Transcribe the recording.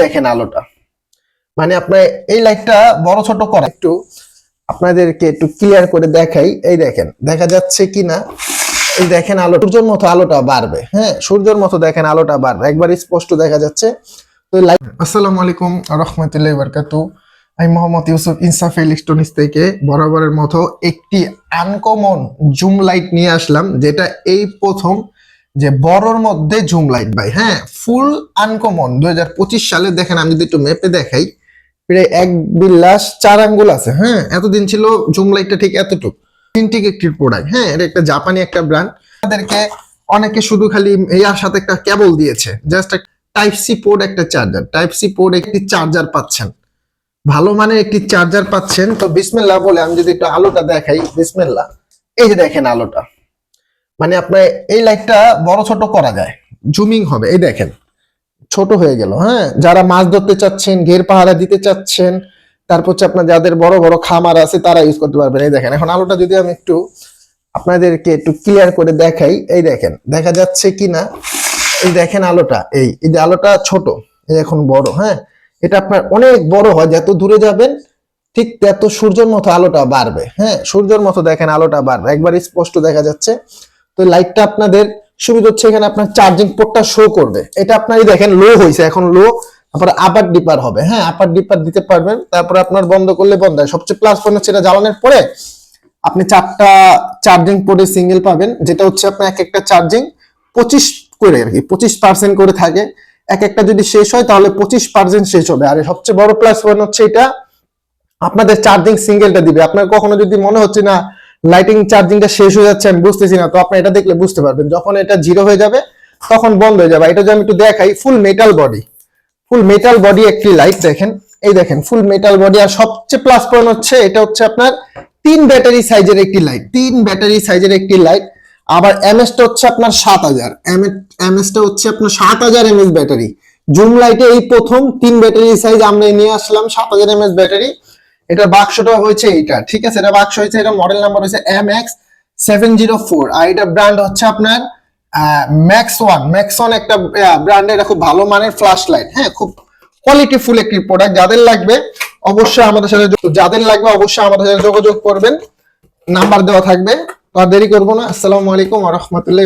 দেখেন আলোটা। মানে আপনার এই লাইটটা বড় ছোট করা একটু আপনাদেরকে একটু ক্লিয়ার করে দেখাই। এই দেখেন, দেখা যাচ্ছে কি না এই দেখেন আলো, সূর্যের মতো আলোটা বাড়বে। হ্যাঁ সূর্যের মতো দেখেন আলোটা বাড়বে। একবার স্পষ্ট দেখা যাচ্ছে। তো লাইট আসসালামু আলাইকুম রহমতুল্লাহ বারকাতু আমি মোহাম্মদ ইউসুফ ইনসাফ ইলেকট্রনিক্স থেকে বরাবরের মতো একটি আনকমন জুম লাইট নিয়ে আসলাম, যেটা এই প্রথম যে বড়র মধ্যে জুম লাইট ভাই হ্যাঁ? ফুল আনকমন দুই হাজার পঁচিশ সালে দেখেন, আমি যদি একটু মেপে দেখাই, প্রায় এক বিল্লাস চার আঙ্গুল আছে হ্যাঁ? এতদিন ছিল জুম লাইটটা ঠিক এতটুকু। একটি প্রোডাক্ট হ্যাঁ? এটা একটা জাপানি একটা ব্র্যান্ড তাদেরকে অনেকে শুধু খালি ইয়ার সাথে একটা কেবল দিয়েছে। জাস্ট টাইপ সি পোর্ট একটা চার্জার টাইপ সি পোর্ট একটি চার্জার পাচ্ছেন। ভালো মানের একটি চার্জার পাচ্ছেন। তো বিসমিল্লাহ বলে আমি যদি একটু আলোটা দেখাই, বিসমিল্লাহ। এই যে দেখেন আলোটা। মানে আপনার এই লাইটটা বড় ছোট করা যায়। জুমিং হবে, এই দেখেন। ছোট হয়ে গেল হ্যাঁ? যারা মাছ ধরতে চাচ্ছেন, ঘের পাহারা দিতে চাচ্ছেন, তারপর হচ্ছে আপনার যাদের বড় বড় খামার আছে, তারা ইউজ করতে পারবেন। এই দেখেন, এখন আলোটা যদি আমি একটু আপনাদেরকে একটু ক্লিয়ার করে দেখাই, এই দেখেন, দেখা যাচ্ছে কি না এই দেখেন আলোটা, এই এই যে আলোটা ছোট, এই এখন বড় হ্যাঁ? এটা আপনার অনেক বড় হয়, যত দূরে যাবেন, ঠিক তত সূর্যের মতো আলোটা বাড়বে হ্যাঁ? সূর্যের মতো দেখেন আলোটা বাড়বে। একবার স্পষ্ট দেখা যাচ্ছে তো লাইটটা আপনাদের সুবিধা হচ্ছে এখানে আপনার চার্জিং পোর্টটা শো করবে। এটা আপনারই দেখেন লো হয়েছে, এখন লো তারপরে আপার ডিপার হবে। হ্যাঁ আপার ডিপার দিতে পারবেন, তারপরে আপনার বন্ধ করলে বন্ধ হয়। সবচেয়ে প্লাস পয়েন্ট হচ্ছে এটা জ্বালানোর পরে আপনি চারটা চার্জিং পোর্টে সিঙ্গেল পাবেন, যেটা হচ্ছে আপনার এক একটা চার্জিং পঁচিশ করে আর কি, পঁচিশ পার্সেন্ট করে থাকে। এক একটা যদি শেষ হয়, তাহলে পঁচিশ পার্সেন্ট শেষ হবে। আর সবচেয়ে বড় প্লাস পয়েন্ট হচ্ছে এটা, আপনাদের চার্জিং সিঙ্গেলটা দিবে। আপনার কখনো যদি মনে হচ্ছে না লাইটিং চার্জিংটা শেষ হয়ে যাচ্ছে, আমি বুঝতেছি না, তো আপনি এটা দেখলে বুঝতে পারবেন। যখন এটা জিরো হয়ে যাবে, তখন বন্ধ হয়ে যাবে। এটা যদি আমি একটু দেখাই full metal body full metal body একটি লাইট দেখেন। এই দেখেন ফুল মেটাল বডি আর সবচেয়ে প্লাস পয়েন্ট হচ্ছে, এটা হচ্ছে আপনার তিন ব্যাটারি সাইজের একটি লাইট তিন ব্যাটারি সাইজের একটি লাইট আবার এমএসটা হচ্ছে আপনার সাত হাজার। এমএস টা হচ্ছে আপনার সাত হাজার এমএস ব্যাটারি জুম লাইটে এই প্রথম তিন ব্যাটারি সাইজ আমরা নিয়ে আসলাম, সাত হাজার এমএস ব্যাটারি এটা বাক্সটা হয়েছে এটা ঠিক আছে? এটা বাক্স হয়েছে, এটা মডেল নাম্বার হয়েছে M X seven zero four আর এটা ব্র্যান্ড হচ্ছে আপনার ম্যাক্স ওয়ান ম্যাক্স ওয়ান একটা ব্র্যান্ড এটা খুব ভালো মানের ফ্ল্যাশ লাইট হ্যাঁ খুব কোয়ালিটি ফুল একটি প্রোডাক্ট যাদের লাগবে, অবশ্যই আমাদের সাথে যাদের লাগবে, অবশ্যই আমাদের সাথে যোগাযোগ করবেন। নাম্বার দেওয়া থাকবে, তো দেরি করব না। আসসালামু আলাইকুম রহমতুল্লাহ